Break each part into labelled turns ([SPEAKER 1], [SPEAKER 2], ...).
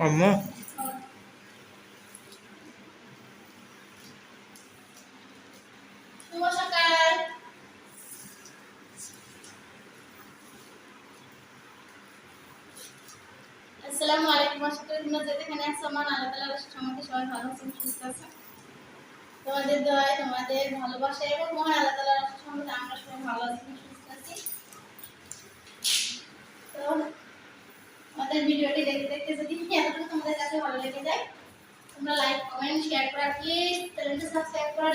[SPEAKER 1] আম্মা
[SPEAKER 2] আসসালামু আলাইকুম আশা সবাই ভালো সুস্থ তোমাদের দোয়ায় তোমাদের ভালোবাসা এবং মহান আল্লাহ তাআলার সম্মুখে আমরা সবাই ভালো আছি সুস্থ আছি তো আমাদের ভিডিওটি দেখতে দেখতে যদি এতটুকু তোমাদের কাছে ভালো লেগে যায় তোমরা লাইক কমেন্ট শেয়ার করা প্লিজ চ্যানেলটি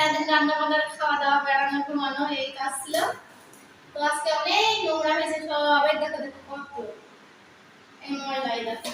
[SPEAKER 2] সারাদিন রান্না বান্নার খাওয়া দাওয়া বেড়ানো ঘুমানো এই কাজ ছিল। তো আজকে অনেক নোংরা হয়েছে সবাই দেখো দেখো, কত এই ময়লা এই দেখো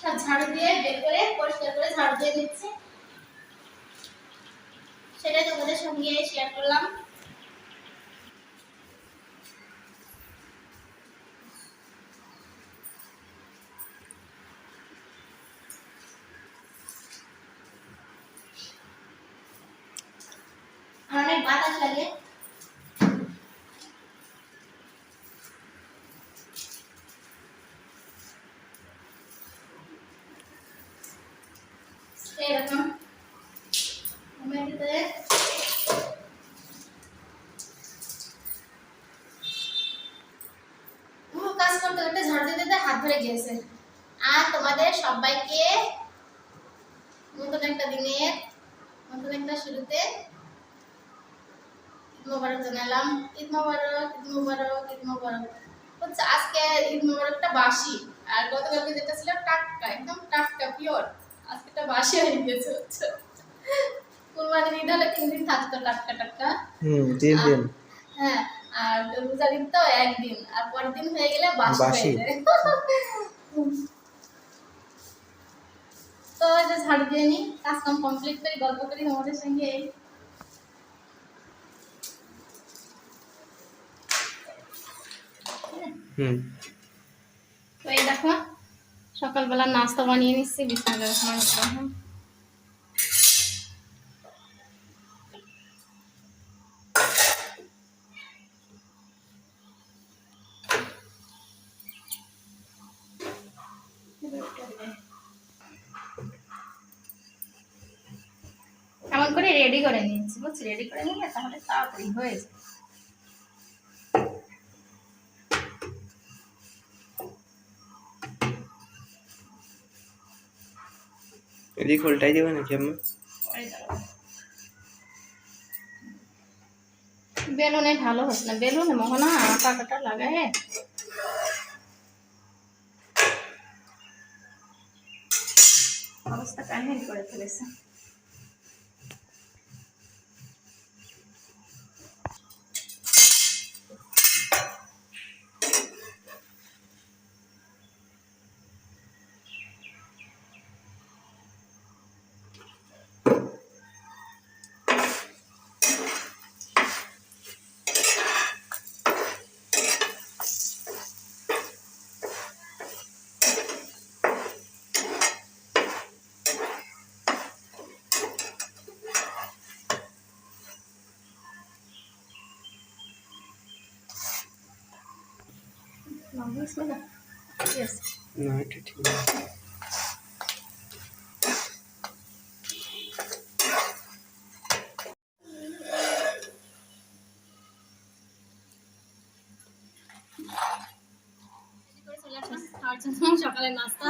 [SPEAKER 2] সব ঝাড়ু দিয়ে বের করে, পরিষ্কার করে ঝাড়ু দিয়ে দিচ্ছে সেটাই তোমাদের সঙ্গে শেয়ার করলাম আর অনেক বাতাস লাগে এরকম দিতে হাত ধরে গিয়েছে আর তোমাদের সবাইকে নতুন একটা দিনের নতুন শুরুতে ঈদ মোবারক জানালাম ঈদ মোবারক ঈদ মোবারক ঈদ মোবারক হচ্ছে আজকে ঈদ মোবারকটা বাসি আর গতকালকে যেটা ছিল টাটকা একদম টাটকা পিওর আজকেটা বাসি হয়ে গেছে কুরবানির ঈদ হলে তিন দিন থাকতো টাটকা টাটকা।
[SPEAKER 1] হুম তিন দিন।
[SPEAKER 2] হ্যাঁ আর রোজার ঈদ তো একদিন আর পরের দিন হয়ে গেলে বাসি। হয়ে তো যে ঝাড়ু দিয়ে নি কাজ কাম কমপ্লিট করি গল্প করি তোমাদের সঙ্গে।
[SPEAKER 1] হুম।
[SPEAKER 2] তো এই দেখো সকালবেলা নাস্তা বানিয়ে নিচ্ছি বিছানা রহমান রহিম। এমন করে রেডি করে নিয়েছি বুঝছি রেডি করে নিলে তাহলে তাড়াতাড়ি হয়ে যায়
[SPEAKER 1] এদিক উল্টাই দেবে নাকি আম্মা
[SPEAKER 2] পরে দাঁড়াও। বেলুনে ভালো হচ্ছে না বেলুনে মোহনা আটা কাটা লাগায় অবস্থা কাহিনী করে সকালে নাস্তা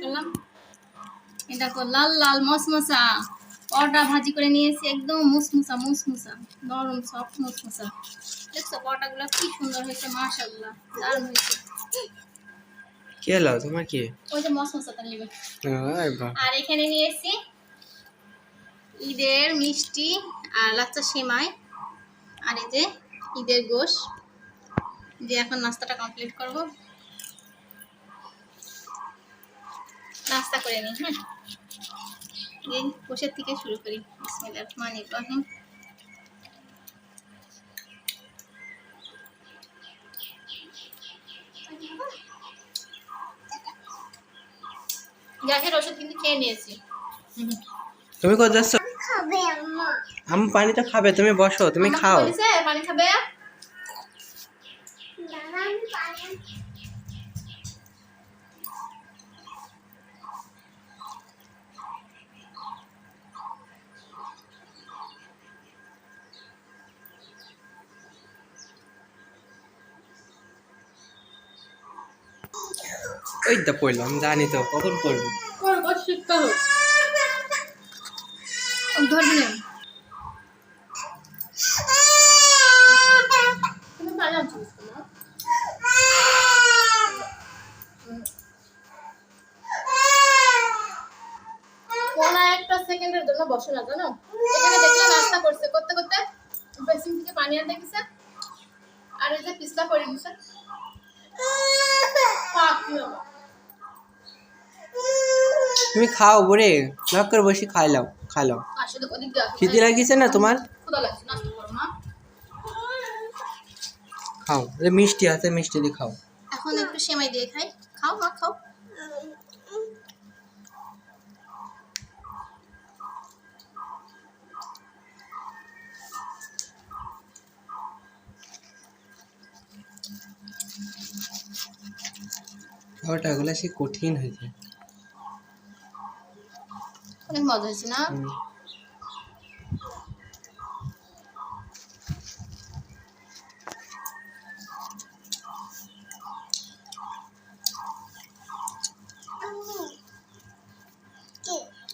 [SPEAKER 2] করলাম এটা লাল লাল মসমসা পরোটা ভাজি করে নিয়েছি, একদম মুসমুসা মুসমুসা। নরম সফট মুসমুসা। দেখছ কি সুন্দর হয়েছে মাশাআল্লাহ দারুণ হয়েছে।
[SPEAKER 1] কে লাও তোমার কি?
[SPEAKER 2] ওই যে নেবে। আর এখানে নিয়েছি ঈদের মিষ্টি আর লাচ্চা সেমাই আর এই যে ঈদের গোশ। দিয়ে এখন নাস্তাটা কমপ্লিট করব। নাস্তা করে নিই হ্যাঁ। এই থেকে শুরু করি। রহিম। গ্যাসের ওষুধ কিন্তু খেয়ে নিয়েছি।
[SPEAKER 1] তুমি কোথায় যাচ্ছ? আমি পানি তো খাবে তুমি বসো তুমি খাও।
[SPEAKER 2] পানি খাবে?
[SPEAKER 1] ওই তো পড়লাম জানি তো কখন পড়ব?
[SPEAKER 2] একটা সেকেন্ডের জন্য বসে না জানো?
[SPEAKER 1] তুমি খাও বরে নক করে বসে
[SPEAKER 2] আসলে ওদিক দিয়ে আসো।
[SPEAKER 1] খিদে লাগিয়েছে না তোমার?
[SPEAKER 2] লাগছে
[SPEAKER 1] খাও মিষ্টি আছে মিষ্টি দিয়ে খাও।
[SPEAKER 2] এখন একটু সেমাই দিয়ে খাই। খাও মা খাও।
[SPEAKER 1] খাওয়াটা এগুলো সে কঠিন হয়েছে।
[SPEAKER 2] অনেক মজা হয়েছে না
[SPEAKER 1] হুম।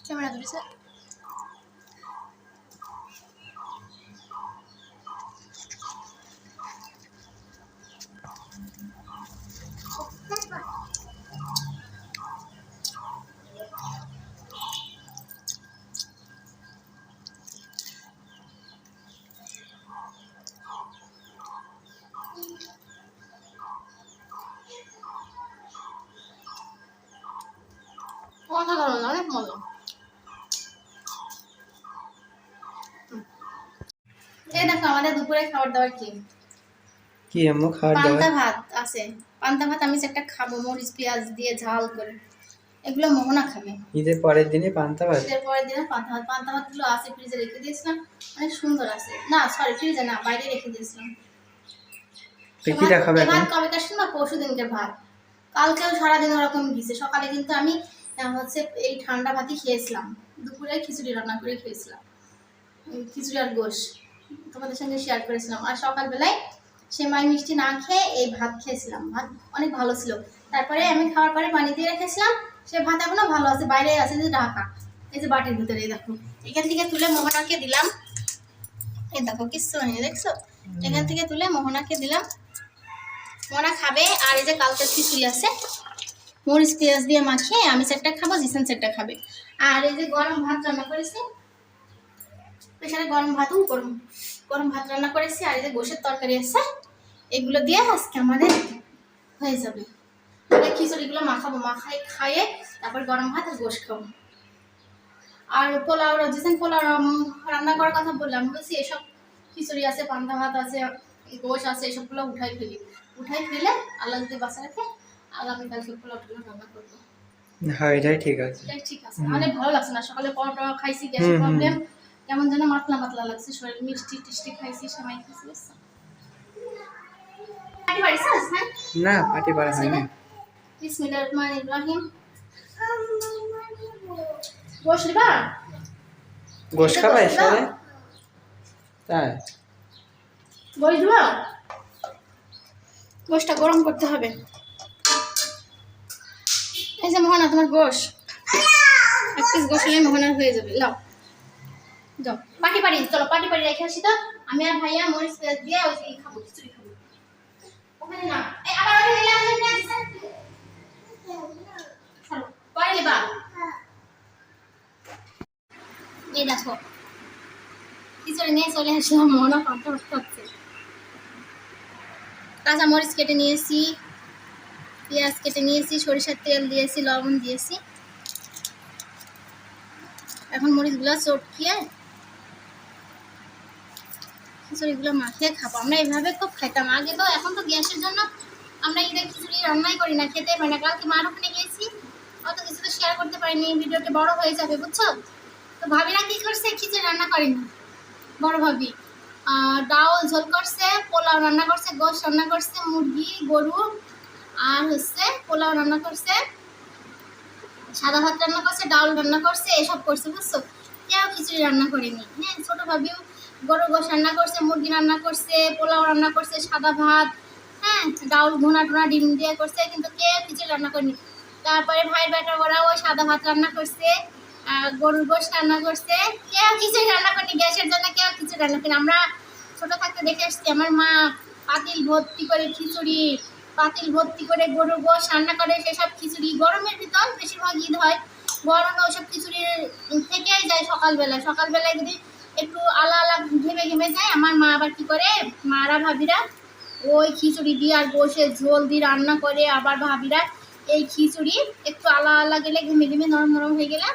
[SPEAKER 2] ক্যামেরা ধরেছে অসাধারণ অনেক মজা এই দেখো আমাদের দুপুরে খাবার দাবার কি?
[SPEAKER 1] কি আম্মু খাওয়ার
[SPEAKER 2] পান্তা ভাত আছে। পান্তা ভাত আমি একটা খাব মরিচ পেঁয়াজ দিয়ে ঝাল করে। এগুলো মোহনা খাবে।
[SPEAKER 1] ঈদের পরের দিনে পান্তা ভাত?
[SPEAKER 2] ঈদের পরের দিনে পান্তা ভাত। পান্তা ভাতগুলো আছে ফ্রিজে রেখে দিয়েছিলাম। অনেক সুন্দর আছে। না সরি ফ্রিজে না বাইরে রেখে দিয়েছিলাম।
[SPEAKER 1] কি দেখাবে
[SPEAKER 2] ভাত কবে কাশন না পরশু দিনকে ভাত। কালকেও সারাদিন ওরকম গেছে সকালে কিন্তু আমি হচ্ছে এই ঠান্ডা ভাতই খেয়েছিলাম। দুপুরে খিচুড়ি রান্না করে খেয়েছিলাম। খিচুড়ি আর গোশ। তোমাদের সঙ্গে শেয়ার করেছিলাম। আর সকালবেলায় সেমাই মিষ্টি না খেয়ে এই ভাত খেয়েছিলাম। ভাত অনেক ভালো ছিল। তারপরে আমি খাওয়ার পরে পানি দিয়ে রেখেছিলাম। সে ভাত এখনও ভালো আছে বাইরে আছে যে ঢাকা। এই যে বাটির ভিতরে দেখো। এখান থেকে তুলে মোহনাকে দিলাম। এই দেখো কিচ্ছু হয়নি দেখছ? এখান থেকে তুলে মোহনাকে দিলাম। মোহনা খাবে আর এই যে কালকে খিচুড়ি আছে মরিচ পেঁয়াজ দিয়ে মাখিয়ে আমি চারটা খাব জিসান চারটা খাবে। আর এই যে গরম ভাত রান্না করেছি এখানে গরম ভাতও গরম গরম ভাত রান্না করেছি আর এই যে গোশের তরকারি আছে এগুলো দিয়ে আজকে আমাদের হয়ে যাবে। তাহলে খিচুড়িগুলো মাখাবো মাখাই খাইয়ে তারপর গরম ভাত আর গোশ খাব। আর পোলাও রাজেছেন পোলাও রান্না করার কথা বললাম বলছি এসব খিচুড়ি আছে পান্তা ভাত আছে গোশ আছে এসবগুলো উঠাই ফেলি। উঠাই ফেলে আল্লাহ যদি বাসা রাখে আগামীকালকে পোলাও টোলাও রান্না করব।
[SPEAKER 1] হ্যাঁ এটাই ঠিক আছে।
[SPEAKER 2] ঠিক আছে। অনেক ভালো লাগছে না সকালে পরোটা খাইছি গ্যাসের প্রবলেম কেমন যেন মাতলা মাতলা লাগছে শরীর মিষ্টি টিষ্টি খাইছি সেমাই খাইছি হ্যাঁ?
[SPEAKER 1] না পাটি পাড়া হয়নি।
[SPEAKER 2] বিসমিল্লাহির রহমানির রহিম। গোশ নিবা?
[SPEAKER 1] গোশ খাবে সবাই? তাই?
[SPEAKER 2] গোশ দিবা? গোশটা গরম করতে হবে। এই যে মোহনা তোমার গোশ। এক পিস গোশ হলে মোহনার হয়ে যাবে। লাও যাও। পাটি চলো পাটি পাটি রেখে আসি তো। আমি আর ভাইয়া মরিচ পেঁয়াজ দিয়ে ওই খাব, খিচুড়ি খাব। ওখানে না, এই আবার না চলো মরিচ কেটে নিয়েছি, পেঁয়াজ কেটে নিয়েছি, সরিষার তেল দিয়েছি, লবণ দিয়েছি। এখন মরিচগুলো চটকিয়ে খিচুড়িগুলো মাখিয়ে খাব। আমরা এইভাবে খুব খাইতাম। আগে তো এখন তো গ্যাসের জন্য আমরা ঈদের খিচুড়ি রান্নাই করি না, খেতে পারি না। কালকে মার ওখানে গেছি অত কিছু তো শেয়ার করতে পারিনি ভিডিওটা বড় হয়ে যাবে, বুঝছ? তো ভাবিরা কি করছে? খিচুড়ি রান্না করেনি। বড় ভাবি। ডাউল ঝোল করছে, পোলাও রান্না করছে, গোশ রান্না করছে, মুরগি, গরু, আর হচ্ছে পোলাও রান্না করছে, সাদা ভাত রান্না করছে ডাউল রান্না করছে, এসব করছে, বুঝছ? কেউ খিচুড়ি রান্না করেনি। হ্যাঁ ছোটো ভাবিও গরু গোশ রান্না করছে, মুরগি রান্না করছে, পোলাও রান্না করছে, সাদা ভাত হ্যাঁ ডাউল ভুনা টোনা, ডিম দিয়ে করছে, কিন্তু কেউ কিছু রান্না করেনি। তারপরে ভাই বেটা ওরা ওই সাদা ভাত রান্না করছে গরুর গোশ রান্না করছে। কেউ খিচুড়ি রান্না করেনি, গ্যাসের জন্য কেউ কিছু রান্না করেনি। আমরা ছোট থাকতে দেখে আসছি, আমার মা পাতিল ভর্তি করে খিচুড়ি, পাতিল ভর্তি করে গরু গোশ রান্না করে, সেসব খিচুড়ি গরমের ভিতর বেশিরভাগ ঈদ হয়। গরমে ওসব খিচুড়ি থেকেই যায় সকালবেলায় সকালবেলায় যদি একটু আলা আলা ঘেমে ঘেমে যায়। আমার মা আবার কি করে? মারা ভাবিরা ওই খিচুড়ি দিয়ে আর বসে ঝোল দিয়ে রান্না করে আবার ভাবিরা এই খিচুড়ি একটু আলা আলা গেলে ঘেমে ঘেমে নরম নরম হয়ে গেলে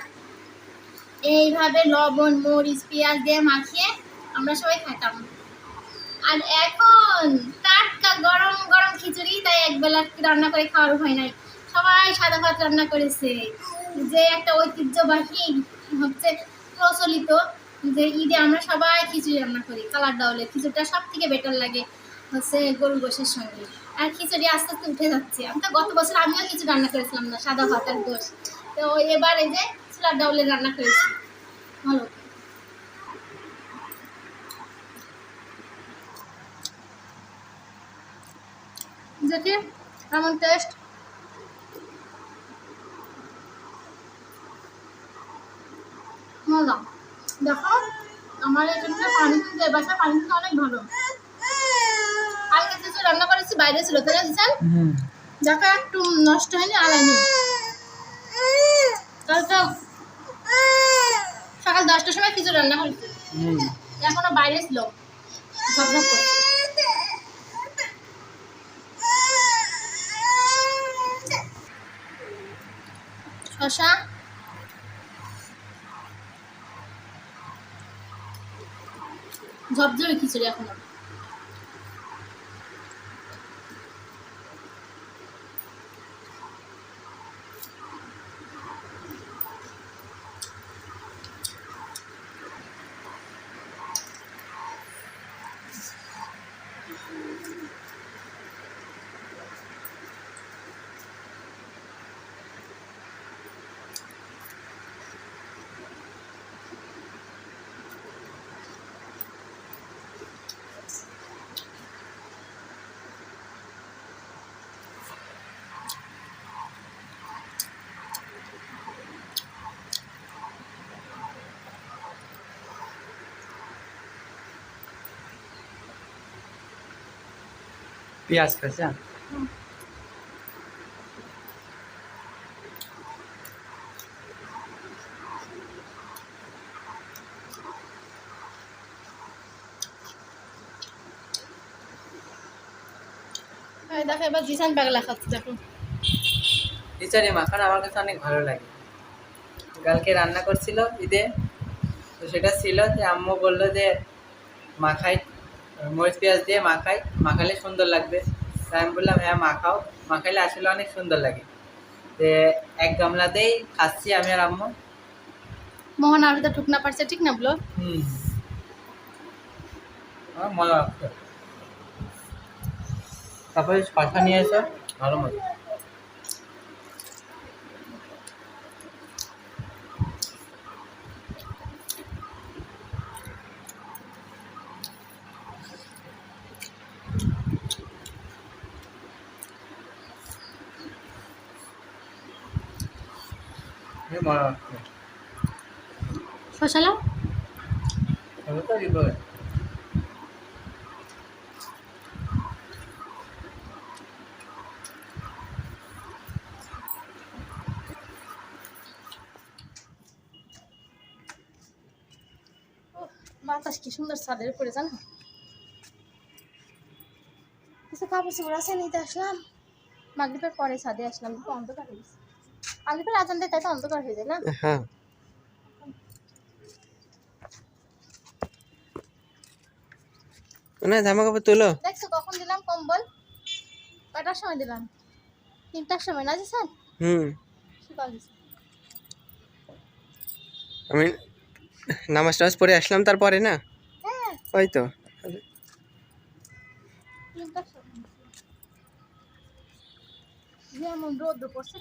[SPEAKER 2] এইভাবে লবণ, মরিচ, পেঁয়াজ দিয়ে মাখিয়ে আমরা সবাই খাইতাম। আর এখন টাটকা গরম গরম খিচুড়ি, তাই একবেলা রান্না করে খাওয়ার হয় নাই। সবাই সাদা ভাত রান্না করেছে। যে একটা ঐতিহ্যবাহী হচ্ছে প্রচলিত যে ঈদে আমরা সবাই খিচুড়ি রান্না করি, কালার ডাউলে। খিচুড়িটা সব থেকে বেটার লাগে হচ্ছে গরু গোশের সঙ্গে। আর খিচুড়ি আস্তে আস্তে উঠে যাচ্ছে। আমি তো গত বছর আমিও কিছু রান্না করেছিলাম না, সাদা ভাত আর গোশ তো এবার এই যে ছোলার ডাউলে রান্না করেছি। ভালো। দেখি, কেমন টেস্ট মজা। দেখো আমার এখানকার পানি কিন্তু এবার পানি কিন্তু অনেক ভালো। কালকে কিছু রান্না করেছি বাইরে ছিল তাই না জিসান দেখো একটু নষ্ট হয়নি আলাইনি। কালকে সকাল দশটার সময় কিছু রান্না করেছি এখনও বাইরে ছিল। ঝকঝক করে শশা ঝপঝপে খিচুড়ি এখনও।
[SPEAKER 1] পেঁয়াজ
[SPEAKER 2] দেখো এবার জিসান বাগলা খাচ্ছে দেখো।
[SPEAKER 1] খিচুড়ি মাখানো আমার কাছে অনেক ভালো লাগে। কালকে রান্না করছিল ঈদে তো সেটা ছিল যে আম্মু বলল যে মাখাই মরিচ পেঁয়াজ দিয়ে মাখাই। মাখালে সুন্দর লাগবে। তাই আমি বললাম হ্যাঁ মাখাও। মাখাইলে আসলে অনেক সুন্দর লাগে। যে এক গামলাতেই খাচ্ছি আমি আর আম্মু।
[SPEAKER 2] মোহন আর ঠুক না পারছে ঠিক না বলো?
[SPEAKER 1] হুম। আমার মজা তারপরে শশা নিয়ে এসো ভালো মজা এই মজা লাগছে তো দিব
[SPEAKER 2] বাতাস কি সুন্দর ছাদের উপরে জানো? কিছু কাপড় চোপড় আছে নিতে আসলাম। মাগরিবের পরে ছাদে আসলাম অন্ধকার হয়ে গেছে। মাগরিবের আজান দেয় তাই তো অন্ধকার হয়ে যায় না?
[SPEAKER 1] হ্যাঁ। না জামা কাপড় তোলো।
[SPEAKER 2] দেখছ কখন দিলাম কম্বল? কয়টার সময় দিলাম? তিনটার সময় না
[SPEAKER 1] হুম। আমি নামাজ টামাজ পড়ে আসলাম তারপরে না?
[SPEAKER 2] হ্যাঁ।
[SPEAKER 1] ওই তো।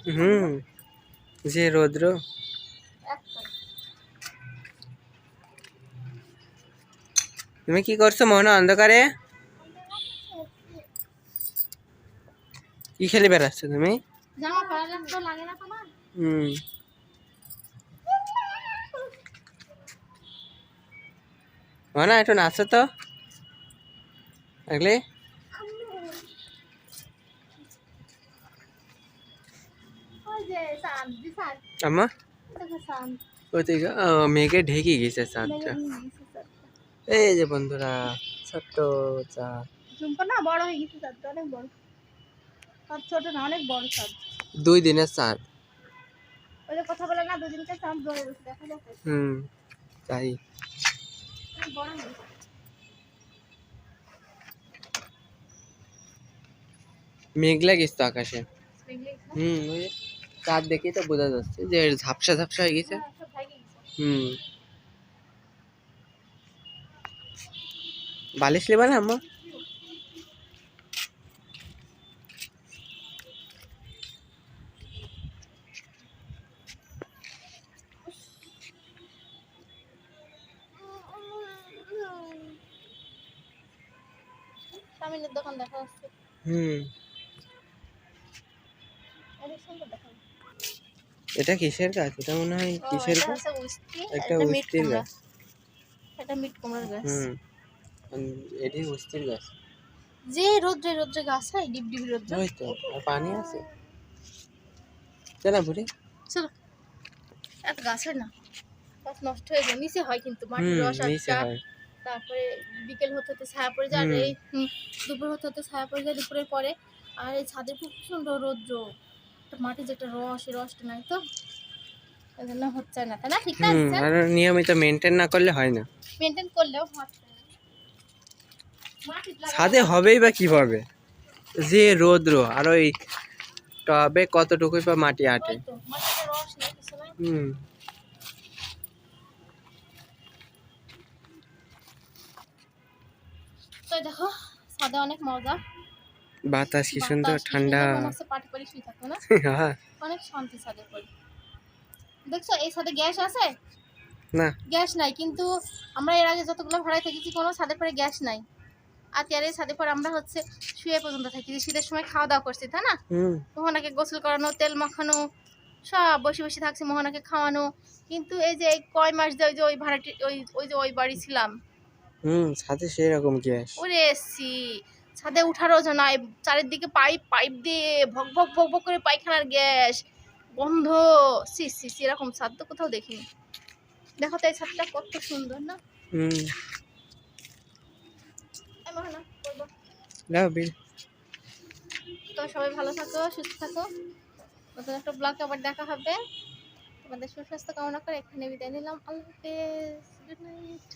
[SPEAKER 1] হুম। যে রৌদ্র। তুমি কি করছ? মোহনা অন্ধকারে? কি খেলে বেড়াচ্ছ তুমি?
[SPEAKER 2] জামা পরালে তো লাগে না তোমার?
[SPEAKER 1] হুম। মোহনা একটু নাচো তো। আগলে
[SPEAKER 2] ওই যে সান দি সান
[SPEAKER 1] আম্মা
[SPEAKER 2] দেখো সান
[SPEAKER 1] ওই তো ও, মেঘে ঢেকে গেছে চাঁদটা এই যে বন্ধুরা ছোট্ট চাঁদ
[SPEAKER 2] ঝুমকো না বড় হয়ে গেছে চাঁদটা অনেক বড়। চাঁদ ছোট না অনেক বড় চাঁদ
[SPEAKER 1] দুই দিনের চাঁদ
[SPEAKER 2] ওই যে কথা বলে না দুই দুদিনকে চাঁদ বড় গেছে দেখা যাচ্ছে
[SPEAKER 1] হুম তাই।
[SPEAKER 2] বড় হয়ে গেছে
[SPEAKER 1] মেঘলা গেছে তো আকাশে? হুম ওই চাঁদ দেখেই তো বোঝা যাচ্ছে যে ঝাপসা ঝাপসা হয়ে গেছে।
[SPEAKER 2] হ্যাঁ, গেছে।
[SPEAKER 1] হুম। বালিশ নেবা না আম্মা
[SPEAKER 2] দোকান দেখা যাচ্ছে
[SPEAKER 1] হুম। এটা কিসের গাছ? এটা মনে হয় কিসের গাছ? একটা উস্তির গাছ।
[SPEAKER 2] এটা মিট কুমড়ার গাছ।
[SPEAKER 1] হুম। এটি উস্তির গাছ।
[SPEAKER 2] যে রোদ্রে রোদ্রে গাছ হয় ডিপ ডিপ রোদ্রে।
[SPEAKER 1] ওই তো আর পানি আছে? জানা বুড়ি
[SPEAKER 2] চলো। এত গাছ হয় না গাছ নষ্ট হয়ে যায় নিচে হয় কিন্তু মাটির রস আটকা তারপরে বিকেল হতে হতে ছায়া পড়ে যায় আর এই দুপুর হতে হতে ছায়া পড়ে যায় দুপুরের পরে। আর এই ছাদের খুব সুন্দর রৌদ্র মাটির যেটা রস এই রসটা নাই তো। এই জন্য হচ্ছে না তাই না? ঠিক
[SPEAKER 1] হুম আর নিয়মিত মেনটেন না করলে হয় না।
[SPEAKER 2] মেনটেন করলেও হচ্ছে
[SPEAKER 1] ছাদে হবেই বা কীভাবে? যে রৌদ্র আর ওই টবে কতটুকুই বা মাটি আটে। হুম।
[SPEAKER 2] তো দেখো ছাদে অনেক মজা।
[SPEAKER 1] বাতাস কি সুন্দর ঠান্ডা। হ্যাঁ,
[SPEAKER 2] অনেক শান্তি ছাদে পড়ে। দেখছ এই ছাদে গ্যাস আছে?
[SPEAKER 1] না।
[SPEAKER 2] গ্যাস নাই কিন্তু আমরা এর আগে যতগুলো ভাড়ায় থেকেছি কোনো ছাদের পরে গ্যাস নাই। আর তেয়ারে ছাদের পরে আমরা হচ্ছে শুয়ে পর্যন্ত থাকি শীতের সময় খাওয়া দাওয়া করছি তাই না? মোহনাকে গোসল করানো তেল মাখানো সব বসে বসে থাকছি মোহনাকে খাওয়ানো। কিন্তু এই যে কয় মাস যে ওই যে ওই ভাড়াটি ওই ওই যে ওই বাড়ি ছিলাম।
[SPEAKER 1] হুম ছাদে সেই রকম গ্যাস
[SPEAKER 2] ওরে এসছি। ছাদে উঠারও এই চারিদিকে পাইপ পাইপ দিয়ে ভক ভক ভক ভক করে পায়খানার গ্যাস বন্ধ সি সি সি এরকম ছাদ তো কোথাও দেখিনি। দেখো তো এই ছাদটা কত সুন্দর না?
[SPEAKER 1] হুম
[SPEAKER 2] এই মোহনা, করব।
[SPEAKER 1] লাও বিল
[SPEAKER 2] তো সবাই ভালো থাকো, সুস্থ থাকো। নতুন একটা ব্লগ আবার দেখা হবে। তোমাদের সুস্বাস্থ্য কামনা করে এখানে বিদায় নিলাম। আল্লাহ গুড নাইট